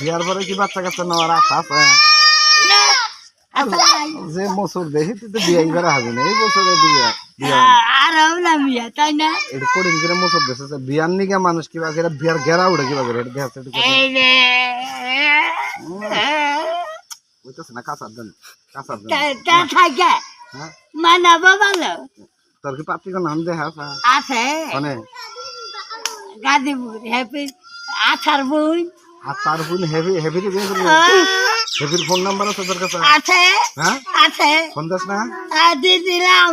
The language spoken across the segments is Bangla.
বিয়ার পরে কি বাচ্চা কাচ্চা নেওয়ার আশা আছে? যে বছর দেখি তুই তো বিয়ে করা হবে না এই বছরে বিয়ে বিয়ার নিকে মানুষ কিবা করে বিয়ার গেরা উঠে কিবা করে বুঝতেছে না কাঁচার দেন কাঁচার দেন হ্যাঁ। মানাবো ভালো। তোর কি পাত্রী নাম দেখা আছে? হ্যাপি আঠার বই। আর তার বোন হেভি হেভি বিয়ে করবি হেভির ফোন নাম্বার আছে তোর কাছে? আছে। হ্যাঁ? আছে। ফোন দাস না? দিয়ে দিলাম।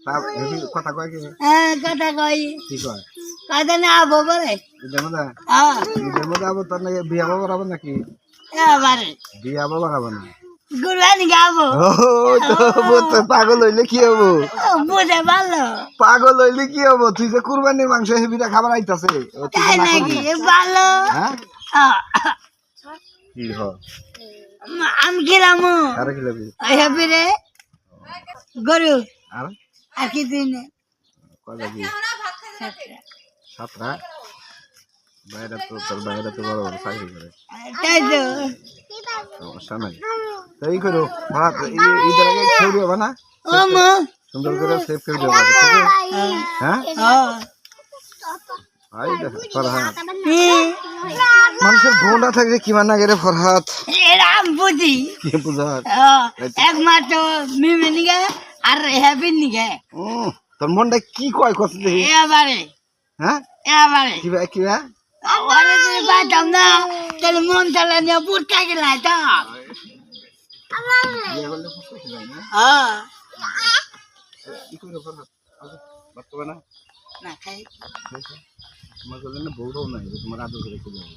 তার হেভি কথা কয় কি? হ্যাঁ, কথা কই কি কয়? কথা না হ্যাঁ আবার তোর নাকি বিয়া বাবা করাবো নাকি? এবারে বিয়া বাবা করাবো না। গুরবানি গাবো ও তো পাগল হইলে কি হব বুঝে ভালো পাগল হইলে কি হব তুই যে কুরবানির মাংস হেবিটা খাবার আইতাছে। তাই নাকি? ভালো হ্যাঁ হ্যাঁ। কি হ? আমি খেলাম। আরে কি লাগবে হ্যাপি রে গরু। আর? আর কি দিন। কয় লাগবে সাতটা। বাইরে তো তোর বাইরে তো বড় বড় চাকরি করে। তাই তো। সমস্যা নাই। তো করো ভাত ঈদের আগে খেয়ে দিও না? ও মো। সুন্দর করে সেভ করে হ্যাঁ। হ্যাঁ? আই দেখ। মানুষের বোনটা থাকলে কি মানা গেলে ফরহাদ? এরাম বুঝি। কি বুঝার? একমাত্র মিমে নিগে আর হ্যাপি নিগে। তোর মনটা কি কয় কত দেখি? এবারে হ্যাঁ? এবারে কি ভাই কি ভাই ওরে যদি পাইতাম না তাহলে মন চালা নিয়ে করলে খুশি না? হ্যাঁ কি করবে ফরহাদ? আচ্ছা, ভাত না? না খাই। তোমার করলে না বউরাও নাই তোমার আদর করে চলে যাবে